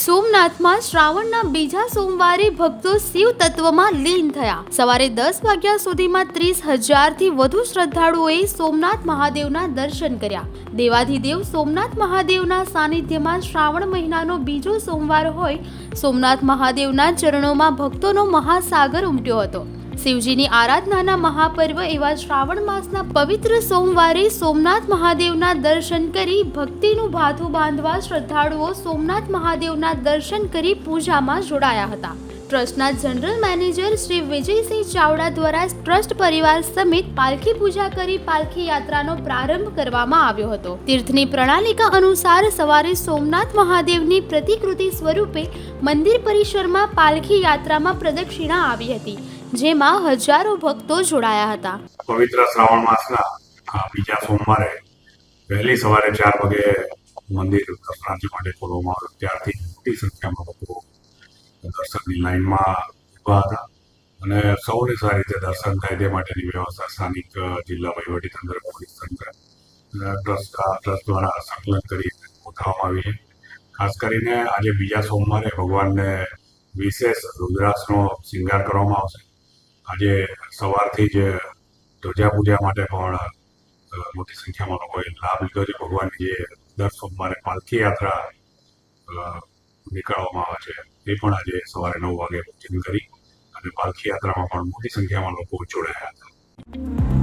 સોમનાથમાં શ્રાવણના બીજા સોમવારે ભક્તો શિવ તત્વમાં લીન થયા. સવારે દસ વાગ્યા સુધીમાં ત્રીસ હજારથી વધુ શ્રદ્ધાળુઓએ સોમનાથ મહાદેવના દર્શન કર્યા. દેવાધિદેવ સોમનાથ મહાદેવના સાનિધ્યમાં શ્રાવણ મહિનાનો બીજો સોમવાર હોય, સોમનાથ મહાદેવના ચરણોમાં ભક્તોનો મહાસાગર ઉમટ્યો હતો. શિવજીની આરાધનાના મહાપર્વ એવા શ્રાવણ માસના પવિત્ર સોમવારે સોમનાથ મહાદેવના દર્શન કરી ભક્તિનું ભાથું બાંધવા શ્રદ્ધાળુઓ સોમનાથ મહાદેવના દર્શન કરી પૂજામાં જોડાયા હતા. ટ્રસ્ટના જનરલ મેનેજર શ્રી વિજયસિંહ ચાવડા દ્વારા ટ્રસ્ટ પરિવાર સમિત પાલખી પૂજા કરી પાલખી યાત્રાનો પ્રારંભ કરવામાં આવ્યો હતો. તીર્થની પ્રણાલિકા અનુસાર સવારે સોમનાથ મહાદેવની પ્રતિકૃતિ સ્વરૂપે મંદિર પરિસરમાં પાલખી યાત્રામાં પ્રદક્ષિણા આવી હતી. જેમાં હજારો ભક્તો જોડાયા હતા. પવિત્ર શ્રાવણ માસના બીજા સોમવારે વહેલી સવારે ચાર વાગે મંદિર દર્શનાર્થી માટે ખોલવામાં આવ્યું. ત્યારથી મોટી સંખ્યામાં લોકો દર્શનની લાઈનમાં ઊભા હતા અને સૌને સારી રીતે દર્શન થાય તે માટેની વ્યવસ્થા સ્થાનિક જિલ્લા વહીવટીતંત્ર પોલીસ તંત્ર ટ્રસ્ટ ટ્રસ્ટ દ્વારા સંકલન કરી ગોઠવવામાં આવી છે. ખાસ કરીને આજે બીજા સોમવારે ભગવાનને વિશેષ રુદ્રાક્ષનો શૃંગાર કરવામાં આવશે. આજે સવારથી જ ધ્વજા પૂજા માટે પણ મોટી સંખ્યામાં લોકોએ લાભ લીધો છે. ભગવાનની જે દર સોમવારે પાલખી યાત્રા નીકળવામાં આવે છે, એ પણ આજે સવારે નવ વાગે પૂજન કરી અને પાલખી યાત્રામાં પણ મોટી સંખ્યામાં લોકો જોડાયા હતા.